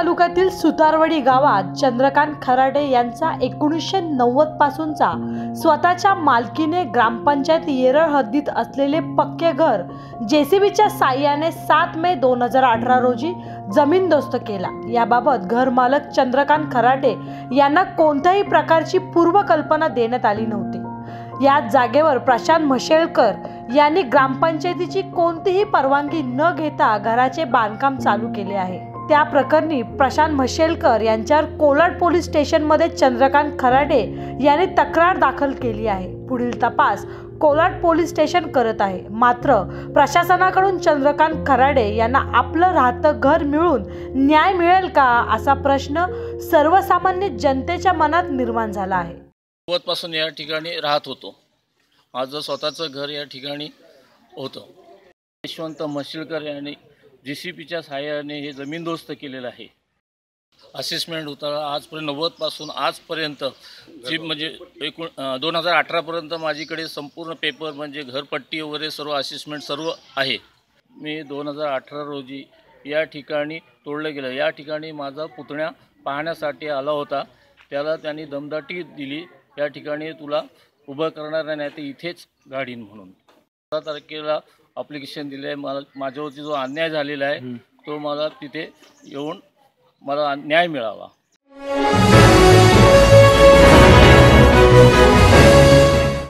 तालुक्यातील सुतारवडी गावात चंद्रकांत खराडे यांचा एकोणीसशे नव्वद पासूनचा स्वतःच्या मालकीने ग्रामपंचायत येरळ हद्दीत असलेले पक्के घर जेसीबीच्या साह्याने सात मे दोन हजार अठरा रोजी जमीनदोस्त केला. याबाबत घरमालक चंद्रकांत खराटे यांना कोणत्याही प्रकारची पूर्वकल्पना देण्यात आली नव्हती. याच जागेवर प्रशांत म्हशेळकर यांनी ग्रामपंचायतीची कोणतीही परवानगी न घेता घराचे बांधकाम चालू केले आहे. त्या प्रकरणी प्रशांत म्हशेलकर यांच्यावर कोलाड पोलीस स्टेशनमध्ये चंद्रकांत खराडे यांनी तक्रार दाखल केली आहे. पुढील तपास कोलाड पोलीस स्टेशन करत आहे. मात्र प्रशासनाकडून चंद्रकांत खराडे यांना आपलं राहतं घर मिळून न्याय मिळेल का असा प्रश्न सर्वसामान्य जनतेच्या मनात निर्माण झाला आहे. पासून या ठिकाणी राहत होतो. माझं स्वतःचं घर या ठिकाणी होतं. यशवंत म्हशीलकर यांनी जी सी पीच्या सहाय्याने हे जमीनदोस्त केलेलं आहे. असेसमेंट होता आजपर्यंत नव्वदपासून आजपर्यंत जी म्हणजे एकूण दोन हजार अठरापर्यंत माझीकडे संपूर्ण पेपर म्हणजे घरपट्टी वगैरे सर्व असेसमेंट सर्व आहे. मी दोन हजार अठरा रोजी या ठिकाणी तोडलं गेलं. या ठिकाणी माझा पुतण्या पाहण्यासाठी आला होता. त्याला त्यांनी दमदाटी दिली. या ठिकाणी तुला उभं करणार नाही तर इथेच गाडीन म्हणून. सतरा तारखेला अप्लिकेशन दिलं आहे मला माझ्यावरती जो अन्याय झालेला आहे तो मला तिथे येऊन मला न्याय मिळावा.